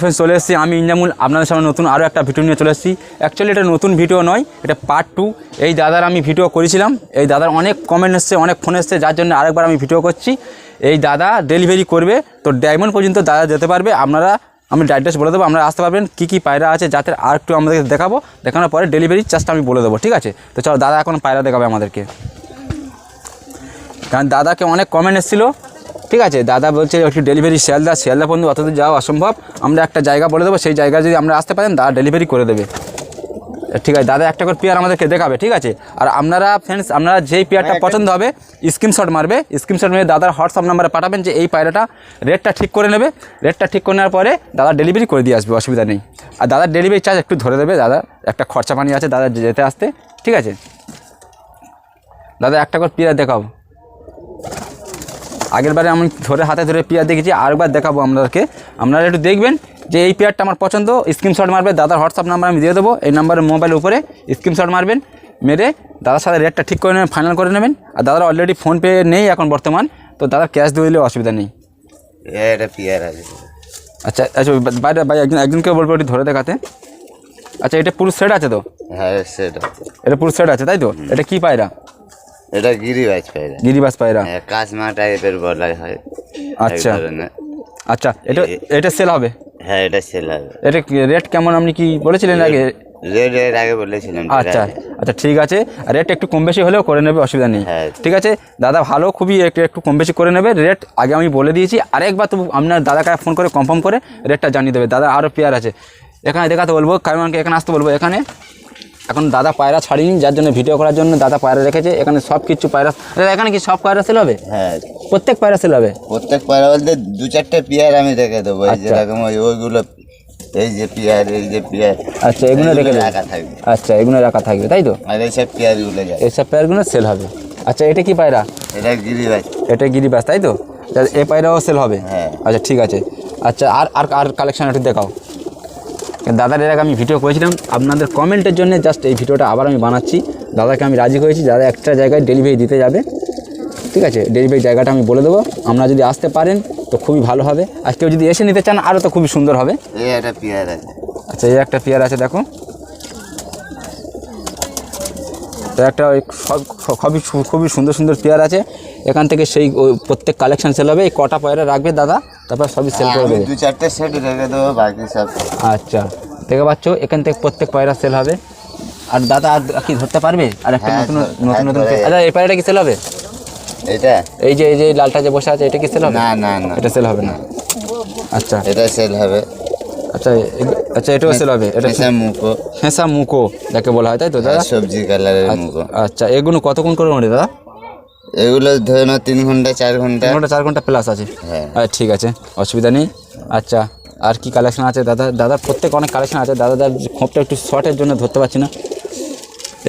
Friends চলে এসেছি। আমি ইঞ্জামুল আপনাদের সামনে নতুন আরও একটা ভিডিও নিয়ে চলে এসেছি। অ্যাকচুয়ালি এটা নতুন ভিডিও নয়, এটা পার্ট টু এই দাদার আমি ভিডিও করেছিলাম। এই দাদার অনেক কমেন্ট এসছে, অনেক ফোন এসছে, যার জন্য আরেকবার আমি ভিডিও করছি। এই দাদা ডেলিভারি করবে, তো ডায়মন্ড পর্যন্ত দাদা যেতে পারবে। আপনারা, আমি অ্যাড্রেস বলে দেবো, আপনারা আসতে পারবেন, কী কী পায়রা আছে যাতে আর একটু আমাদেরকে দেখাবো। দেখানোর পরে ডেলিভারি চার্জটা আমি বলে দেবো, ঠিক আছে? তো চলো, দাদা এখন পায়রা দেখাবে আমাদেরকে। কারণ দাদাকে অনেক কমেন্ট এসেছিল। ঠিক আছে দাদা বলছে একটু ডেলিভারি শিয়ালদা শিয়ালদা পর্যন্ত অতদূর যাওয়া অসম্ভব। আমরা একটা জায়গা বলে দেবো সেই জায়গায় যদি আমরা আসতে পারেন দাদা ডেলিভারি করে দেবে। ঠিক আছে দাদা একটা করে পেয়ার আমাদেরকে দেখাবে ঠিক আছে? আর আপনারা ফ্রেন্ডস আপনারা যেই পেয়ারটা পছন্দ হবে স্ক্রিনশট মারবে স্ক্রিনশট মেরে দাদার হোয়াটসঅ্যাপ নাম্বারে পাঠাবেন যে এই পায়রাটা রেটটা ঠিক করে নেবে। রেটটা ঠিক করে নেওয়ার পরে দাদা ডেলিভারি করে দিয়ে আসবে অসুবিধা নেই। আর দাদার ডেলিভারি চার্জ একটু ধরে দেবে দাদা একটা খরচা পানি আছে দাদা যেতে আসতে ঠিক আছে? দাদা একটা করে পেয়ার দেখাও। আগের বারে আমি ধরে হাতে ধরে পেয়ার দেখেছি আরেকবার দেখাবো আপনাদেরকে। আপনারা একটু দেখবেন যে এই পেয়ারটা আমার পছন্দ। স্ক্রিনশট মারবে দাদার হোয়াটসঅ্যাপ নাম্বার আমি দিয়ে দেবো। এই নাম্বারের মোবাইল উপরে স্ক্রিনশট মারবেন মেরে দাদার সাথে রেটটা ঠিক করে নেবেন ফাইনাল করে নেবেন। আর দাদার অলরেডি ফোনপে নেই এখন বর্তমান তো দাদা ক্যাশ দিয়ে দিলে অসুবিধা নেই। এটা পিয়ার আছে। আচ্ছা আচ্ছা বাইরে ভাই একজন একজনকে বলব একটু ধরে দেখাতে। আচ্ছা এটা পুরো সেট আছে তো? হ্যাঁ সেটা এটা পুরো সেট আছে তাই তো? এটা কী পায়রা? এটা গিরিবাজ পায়রা। গিরিবাস পায়রা? হ্যাঁ কাশমা টাইপের বলা হয়। আচ্ছা। আচ্ছা এটা এটা সেল হবে? হ্যাঁ এটা সেল হবে। এটা রেট কেমন আপনি কি বলেছিলেন আগে? এর আগে বলেছিলাম আচ্ছা আচ্ছা ঠিক আছে। রেট একটু কম বেশি হলেও করে নেবে অসুবিধা নেই। হ্যাঁ। ঠিক আছে? দাদা ভালো খুবই একটু একটু কম বেশি করে নেবে। রেট আগে আমি বলে দিয়েছি। আরেকবার তো আপনার দাদাকে ফোন করে কনফার্ম করে রেটটা জানিয়ে দেবে। দাদা আরও পেয়ার আছে। এখানে দেখাতে বলব কারণকে এখানে আসতে বলব। এখানে এখন দাদা পায়রা ছাড়িনি যার জন্য ভিডিও করার জন্য দাদা পায়রা রেখেছে। এখানে সব কিছু পায়রা দাদা এখানে কি সব পায়রা সেল হবে? হ্যাঁ। প্রত্যেক পায়রা সেল হবে? প্রত্যেক পায়রা বলতে দু চারটে পিয়ার আমি রেখে দেবো। এই আচ্ছা। যেরকম ওই ওইগুলো এই যে পিয়ার এই যে পিয়ার। আচ্ছা এগুলো রেখে রাখা থাকবে। আচ্ছা এগুলো রাখা থাকবে তাই তো? আর এইসব পিয়ারগুলো যায় এইসব পেয়ারগুলো সেল হবে। আচ্ছা এটা কি পায়রা? এটা গিরিবাজ। এটা গিরিবাস তাই তো? এ পায়রাও সেল হবে? হ্যাঁ। আচ্ছা ঠিক আছে। আচ্ছা আর আর আর কালেকশন একটু দেখাও। দাদার এর আগে আমি ভিডিও করেছিলাম। আপনাদের কমেন্টের জন্য জাস্ট এই ভিডিওটা আবার আমি বানাচ্ছি। দাদাকে আমি রাজি করেছি দাদা একটা জায়গায় ডেলিভারি দিতে যাবে। ঠিক আছে? ডেলিভারি জায়গাটা আমি বলে দেবো। আপনারা যদি আসতে পারেন তো খুবই ভালো হবে। আজকেও কেউ যদি এসে নিতে চান আরও তো খুবই সুন্দর হবে। এই একটা পেয়ার আছে। আচ্ছা এই একটা পেয়ার আছে দেখো তো একটা ওই সব খুবই খুবই সুন্দর সুন্দর পেয়ার আছে। এখান থেকে সেই প্রত্যেক কালেকশন সেল হবে। এই কটা পেয়ারা রাখবে দাদা তারপর সবই সেল করে দেবে। দু চারটে সেট রেখে দেবো বাকি সব। আচ্ছা দেখে পাচ্ছ? এখান থেকে প্রত্যেক পায়রা সেল হবে। আর দাদা আর কি ধরতে পারবে? আর একটা হ্যাঁ, নতুন নতুন নতুন ধরে আচ্ছা এই পায়রাটা কি সেল হবে? এটা এই যে এই যে লালটা যে বসে আছে এটা কি সেল হবে? না না না। এটা সেল হবে না। আচ্ছা। এটা সেল হবে। আচ্ছা আচ্ছা এটাও সেল হবে এটা এটা মুখো। হেঁসা মুখো যাকে বলা হয় তাই তো দাদা? সবজি কালারের মুখো। আচ্ছা এগুলো কতক্ষণ করে ওঠে দাদা? এগুলো ধরে নাও তিন ঘণ্টা চার ঘণ্টা। ঘণ্টা চার ঘণ্টা প্লাস আছে। হ্যাঁ। আচ্ছা ঠিক আছে অসুবিধা নেই। আচ্ছা আর কি কালেকশন আছে দাদা? দাদা প্রত্যেক অনেক কালেকশন আছে দাদা দাদার খোপটা একটু শর্টের জন্য ধরতে পারছি না।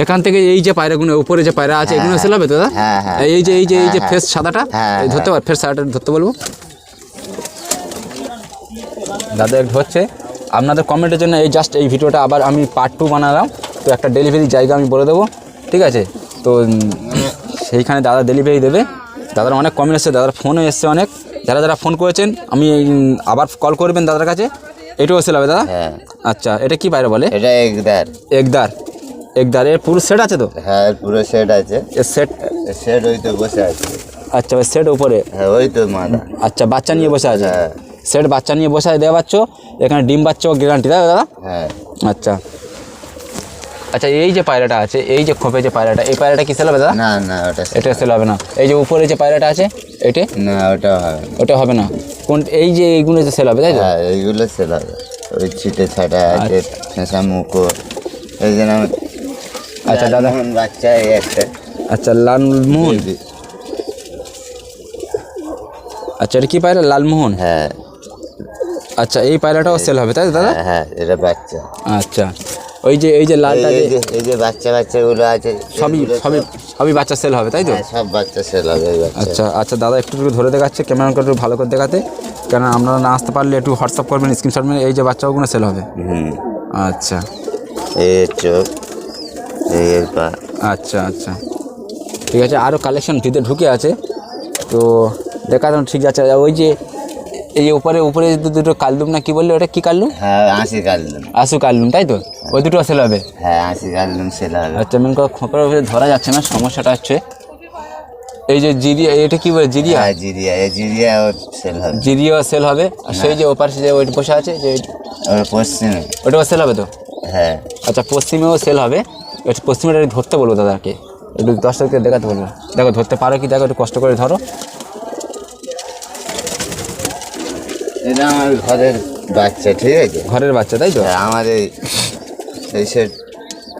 এখান থেকে এই যে পায়রাগুলো উপরে যে পায়রা আছে এগুলো সেল হবে দাদা? হ্যাঁ, হ্যাঁ, এই যে এই যে এই যে হ্যাঁ, ফেস সাদাটা হ্যাঁ, ধরতে পার ফেস সাদাটা ধরতে বলব। দাদা হচ্ছে আপনাদের কমেন্টের জন্য এই জাস্ট এই ভিডিওটা আবার আমি পার্ট টু বানালাম। তো একটা ডেলিভারি জায়গা আমি বলে দেবো ঠিক আছে? তো সেইখানে দাদা ডেলিভারি দেবে। দাদার অনেক কমেন্ট এসছে দাদার ফোনও এসছে অনেক। যারা যারা ফোন করেছেন আমি আবার কল করবেন দাদার কাছে? এটাও সেল হবে দাদা? হ্যাঁ। আচ্ছা এটা কি বাইরে বলে? এটা একদার। একদার। একদার এর পুরো সেট আছে তো? হ্যাঁ পুরো সেট আছে। সেট সেট ওই তো বসে আছে। আচ্ছা ওই সেট উপরে? হ্যাঁ ওই তো মাদা আচ্ছা বাচ্চা নিয়ে বসে আছে? হ্যাঁ। সেট বাচ্চা নিয়ে বসে দেওয়া পাচ্ছ? এখানে ডিম বাচ্চাও গ্যারান্টি তাই দাদা? হ্যাঁ। আচ্ছা। আচ্ছা এই যে পায়রাটা আছে এই যে খোপে যে পায়রাটা এই পায়রাটা কি সেল হবে দাদা? না না ওটা এটা সেল হবে না। এই যে উপরে যে পায়রাটা আছে এটে? না ওটা হবে ওটা হবে না। কোন এই যে এইগুলো যে সেল হবে তাই হ্যাঁ এইগুলো সেল হবে। ওই ছিটে ছাটা আছে ঠেসা মুখো এই জন্য আচ্ছা, দাদা। বাচ্চা এই একটা। আচ্ছা লালমোহন। আচ্ছা এটা কি পায়রা? লালমোহন? হ্যাঁ। আচ্ছা এই পায়রাটাও সেল হবে তাই তো দাদা? হ্যাঁ, হ্যাঁ এটা বাচ্চা। আচ্ছা ওই যে এই যে লালটা এই- যে এই যে বাচ্চা বাচ্চাগুলো আছে সবই এগুলো সবই সবই বাচ্চা সেল হবে তাই তো? হ্যাঁ, সব বাচ্চা সেল হবে এই বাচ্চা। আচ্ছা আচ্ছা দাদা একটু একটু ধরে দেখাচ্ছে ক্যামেরা করে একটু ভালো করে দেখাতে। কেন আপনারা না আসতে পারলে একটু হোয়াটসঅ্যাপ করবেন স্ক্রিনশট মেরে এই যে বাচ্চাগুলো সেল হবে। হুম। আচ্ছা। এই এর চোখ এই এর পা। আচ্ছা আচ্ছা। ঠিক আছে আরও কালেকশন ভিতরে ঢুকে আছে। তো দেখা যান ঠিক আছে। ওই যে এই উপরে উপরে যে দুটো কালদুম না কি বললে ওটা? কি কালদুম? হ্যাঁ আশি কাটলুম আসু কালদুম তাই তো? ওই দুটো সেল হবে? হ্যাঁ আশি কাটলুম সেল হবে। আচ্ছা মেন খোঁপার উপরে ধরা যাচ্ছে না সমস্যাটা হচ্ছে। এই যে জিরিয়া এটা কি বলে জিরিয়া? হ্যাঁ জিরিয়া জিরিয়া সেল হবে। জিরিয়া সেল হবে। আর সেই যে ওপার যে ওই বসে আছে যে পশ্চিমে। ওটাও সেল হবে তো? হ্যাঁ। আচ্ছা পশ্চিমেও সেল হবে। পশ্চিমেটা একটু ধরতে বলব দাদাকে একটু দর্শককে দেখাতে বলব। দেখো ধরতে পারো কি? দেখো একটু কষ্ট করে ধরো। এটা আমার ঘরের বাচ্চা ঠিক আছে? ঘরের বাচ্চা তাই তো? হ্যাঁ, আমার এই সেই সেট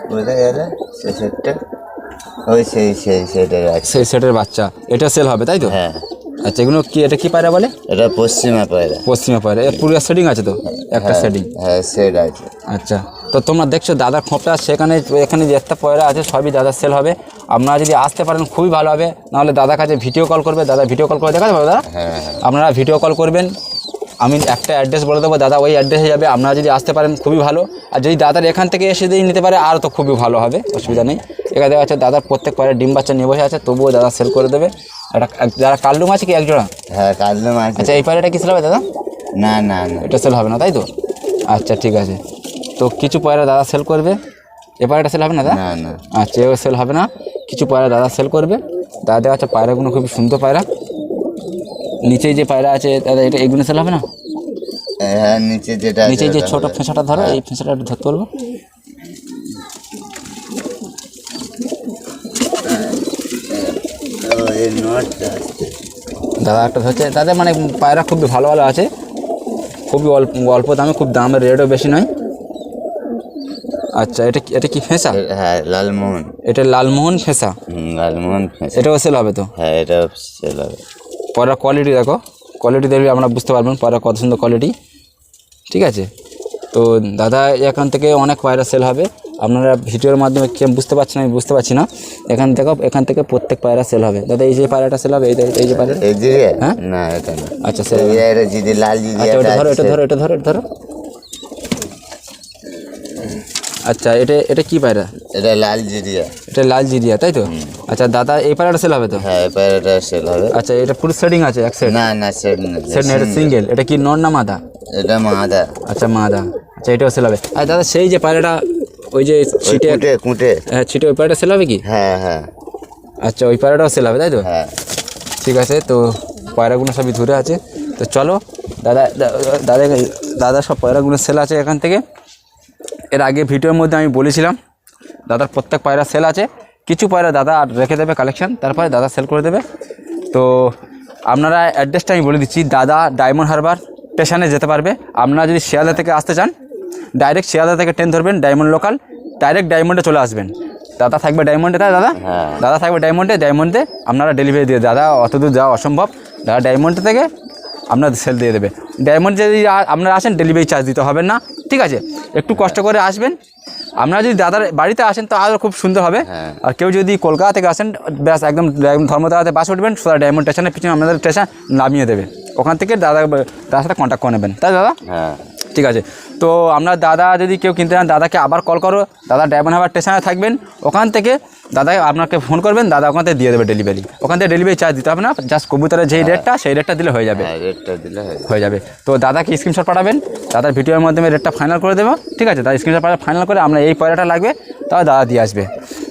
কোথায় গেলে? সেই সেটটা ওই সেই সেই সেটের সেই সেটের বাচ্চা। এটা সেল হবে তাই তো? হ্যাঁ। আচ্ছা এগুলো কি এটা কি পায়রা বলে? এটা পশ্চিমে পয়রা। পশ্চিমে পায়রা। এর পুরো সেটিং আছে তো? একটা হ্যাঁ, সেটিং হ্যাঁ সেট আছে। আচ্ছা তো তোমরা দেখছ দাদার খোঁপটা সেখানে এখানে যে একটা পয়রা আছে সবই দাদার সেল হবে। আপনারা যদি আসতে পারেন খুবই ভালো হবে। নাহলে দাদার কাছে ভিডিও কল করবে। দাদা ভিডিও কল করে দেখাতে পারবে দাদা? হ্যাঁ হ্যাঁ। আপনারা ভিডিও কল করবেন। আমি একটা অ্যাড্রেস বলে দেবো দাদা ওই অ্যাড্রেসে যাবে আপনারা যদি আসতে পারেন খুবই ভালো। আর যদি দাদার এখান থেকে এসে দিয়ে নিতে পারে আরও তো খুবই ভালো হবে অসুবিধা নেই। এখানে দেখা যাচ্ছে দাদার প্রত্যেক পরে ডিম বাচ্চা নিয়ে বসে আছে তবুও দাদা সেল করে দেবে। যারা কালডুম আছে কি একজোড়া? হ্যাঁ কাটলুম আছে। আচ্ছা এই পায়রাটা কি সেল হবে দাদা? না না না। এটা সেল হবে না তাই তো? আচ্ছা ঠিক আছে। তো কিছু পয়রা দাদা সেল করবে। এ পায়রাটা সেল হবে না দাদা? না না। আচ্ছা এও সেল হবে না। কিছু পায়রা দাদা সেল করবে। দাদা দেখা যাচ্ছে পায়রাগুলো খুবই সুন্দর পায়রা। নিচেই যে পায়রা আছে দাদা এটা এইগুলো সেল হবে না? হ্যাঁ নিচে যেটা নিচে যে ছোট। ফেঁসাটা ধরো এই ফেঁসাটা একটু ধরতে বলব। দাদা একটা ধরছে। দাদা মানে পায়রা খুবই ভালো ভালো আছে। খুবই অল্প অল্প দামে খুব দামের রেটও বেশি নয়। আচ্ছা এটা এটা কি ফেঁসা হ্যাঁ লালমোহন। এটা লালমোহন ফেঁসা লালমোহন ফেঁসা এটাও সেল হবে তো? হ্যাঁ এটা সেল হবে। পরের কোয়ালিটি দেখো। কোয়ালিটি দেখলে আপনারা বুঝতে পারবেন পরের কত সুন্দর কোয়ালিটি ঠিক আছে? তো দাদা এখান থেকে অনেক পায়রা সেল হবে। আপনারা ভিডিওর মাধ্যমে কে বুঝতে পারছেন আমি বুঝতে পারছি না। এখান থেকে এখান থেকে প্রত্যেক পায়রা সেল হবে। দাদা এই যে পায়রাটা সেল হবে এই যে- এই যে পায়রা এই জিরিয়া হ্যাঁ? না এটা না। আচ্ছা সেল এই এটা জিরি লাল আচ্ছা জিরিয়াটা ওটা ধরো এটা ধরো এটা ধরো এটা ধরো। আচ্ছা এটা এটা কি পায়রা? এটা লাল জিরিয়া এটা লাল জিরিয়া তাই তো? আচ্ছা দাদা এই পায়রাটা সেল হবে তো? হ্যাঁ এবার এটা সেল হবে। আচ্ছা এটা পুরো সেটিং আছে এক সেট না না সেট না সেট না এটা সিঙ্গেল এটা কি নন না মাদা? এটা মাদা। আচ্ছা মাদা। আচ্ছা এটাও সেল হবে। আর দাদা সেই যে পায়রাটা ওই যে ছিটে কুটে কুটে। হ্যাঁ ছিটে ওই পায়রাটা সেল হবে কি? হ্যাঁ হ্যাঁ। আচ্ছা ওই পায়রাটাও সেল হবে তাই তো? হ্যাঁ। ঠিক আছে তো পায়রাগুলো সবই ধরে আছে। তো চলো দাদা দাদা দাদা সব পায়রাগুলো সেল আছে এখান থেকে। এর আগে ভিডিওর মধ্যে আমি বলেছিলাম দাদার প্রত্যেক পায়রা সেল আছে। কিছু পায়রা দাদা আর রেখে দেবে কালেকশন তারপরে দাদা সেল করে দেবে। তো আপনারা অ্যাড্রেসটা আমি বলে দিচ্ছি দাদা ডায়মন্ড হারবার স্টেশনে যেতে পারবে। আপনারা যদি শিয়ালদা থেকে আসতে চান ডাইরেক্ট শিয়ালদা থেকে ট্রেন ধরবেন ডায়মন্ড লোকাল ডাইরেক্ট ডায়মন্ডে চলে আসবেন। দাদা থাকবে ডায়মন্ডে তাই দাদা? হ্যাঁ। দাদা থাকবে ডায়মন্ডে ডায়মন্ডে আপনারা ডেলিভারি দিয়ে দাদা অত দূর যাওয়া অসম্ভব। দাদা ডায়মন্ডে থেকে আপনার সেল দিয়ে দেবে। ডায়মন্ড যদি আপনারা আসেন ডেলিভারি চার্জ দিতে হবে না। ঠিক আছে একটু কষ্ট করে আসবেন। আপনারা যদি দাদার বাড়িতে আসেন তো আরও খুব সুন্দর হবে। হ্যাঁ। আর কেউ যদি কলকাতা থেকে আসেন ব্যাস একদম একদম ধর্মতলাতে বাস উঠবেন সোজা ডায়মন্ড স্টেশনের পিছনে আপনাদের স্টেশন নামিয়ে দেবে। ওখান থেকে দাদা দাদার সাথে কন্ট্যাক্ট করে নেবেন। তাই দাদা? হ্যাঁ। ঠিক আছে। তো আমরা দাদা যদি কেউ কিনতে চান দাদাকে আবার কল করো। দাদা ডায়মন্ড হারবার স্টেশনে থাকবেন। ওখান থেকে দাদা আপনাকে ফোন করবেন। দাদা ওখান থেকে দিয়ে দেবে ডেলিভারি ওখান থেকে ডেলিভারি চার্জ দিতে হবে না। জাস্ট কবুতরের যেই রেটটা সেই রেটটা দিলে হয়ে যাবে। হ্যাঁ রেটটা দিলে হয়ে যাবে। তো দাদাকে স্ক্রিনশট পাঠাবেন। দাদার ভিডিওর মাধ্যমে রেটটা ফাইনাল করে দেবো। ঠিক আছে? দাদা স্ক্রিনশট পাঠা ফাইনাল করে আমরা এই পয়লাটা লাগবে। তাও দাদা দিয়ে আসবে।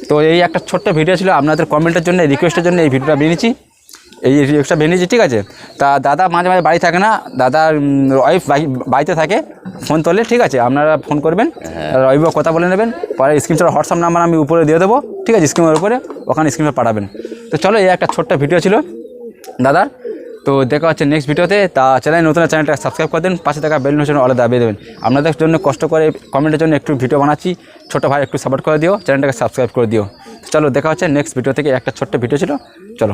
তো এই একটা ছোট্ট ভিডিও ছিল। আপনাদের কমেন্টের জন্য রিকোয়েস্টের জন্য এই ভিডিওটা বেরিয়েছি। এই রিকোয়েস্টটা বেরিয়েছি ঠিক আছে? তা দাদা মাঝে মাঝে বাড়ি থাকে না দাদার ওয়াইফ বাড়িতে থাকে ফোন তোলে ঠিক আছে? আপনারা ফোন করবেন রবিব কথা বলে নেবেন পরে স্ক্রিনশট হোয়াটসঅ্যাপ নাম্বার আমি উপরে দিয়ে দেবো ঠিক আছে? স্ক্রিনের উপরে ওখানে স্ক্রিনশট পাঠাবেন। তো চলো এই একটা ছোট্ট ভিডিও ছিল দাদার। তো দেখা হচ্ছে নেক্সট ভিডিওতে তা। চ্যানেল নতুন চ্যানেলটা সাবস্ক্রাইব করে দেন পাশে থাকা বেল নোটিফিকেশন অলে দাবিয়ে দেবেন। আপনাদের জন্য কষ্ট করে কমেন্টের জন্য একটু ভিডিও বানাচ্ছি। ছোটো ভাই একটু সাপোর্ট করে দিও চ্যানেলটাকে সাবস্ক্রাইব করে দিও। চলো দেখা হচ্ছে নেক্সট ভিডিও থেকে একটা ছোট্ট ভিডিও ছিল। চলো।